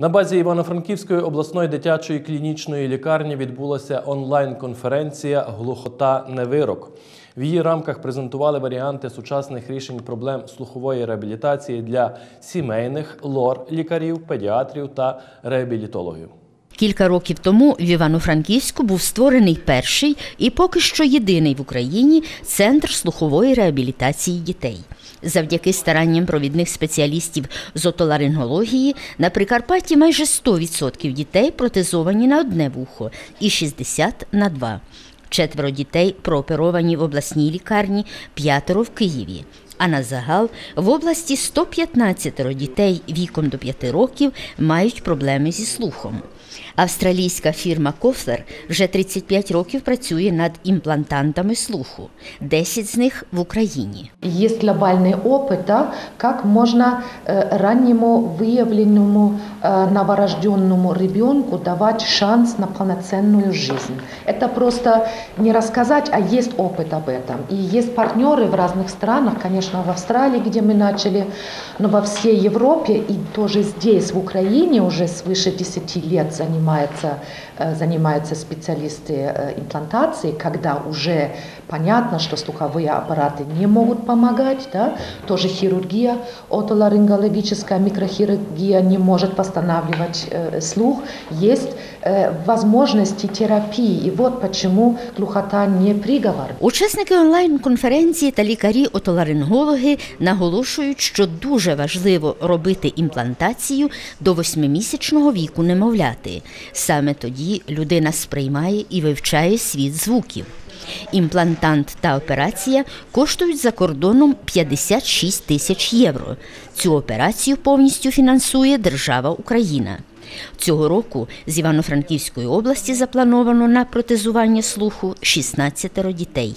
На базі Івано-Франківської обласної дитячої клінічної лікарні відбулася онлайн-конференція Глухота не вирок. В її рамках презентували варіанти сучасних рішень проблем слухової реабілітації для сімейних лор, лікарів, педіатрів та реабілітологів. Кілька років тому в Івано-Франківську був створений перший і поки що єдиний в Україні центр слухової реабілітації дітей. Завдяки старанням провідних спеціалістів з отоларингології на Прикарпатті майже 100% дітей протезовані на одне вухо і 60% на два. Четверо дітей прооперовані в обласній лікарні, п'ятеро в Києві. А на загал в області 115 дітей віком до 5 років мають проблеми зі слухом. Австралійська фірма Кофлер вже 35 років працює над імплантантами слуху, 10 з них в Україні. Есть глобальный опыт, да, как можно э, раннему выявленному э, новорожденному ребенку давать шанс на полноценную жизнь. Это просто не рассказать, а есть опыт об этом. И есть партнеры в разных странах, конечно, в Австралии, где мы начали, но во всей Европе и тоже здесь, в Украине, уже свыше 10 лет занимаются, э, занимаются специалисты э, имплантации, когда уже понятно, что слуховые аппараты не могут помогать, да, тоже хирургия, отоларингологическая микрохирургия не может восстанавливать э, слух, есть э, возможности терапии, и вот почему глухота не приговор. Учасники онлайн-конференції та лікарі-отоларингологи наголошують, що дуже важливо робити імплантацію до восьмимісячного віку немовляти. Саме тоді людина сприймає і вивчає світ звуків. Імплантант та операція коштують за кордоном 56 тисяч євро. Цю операцію повністю фінансує держава Україна. Цього року з Івано-Франківської області заплановано на протезування слуху 16 дітей.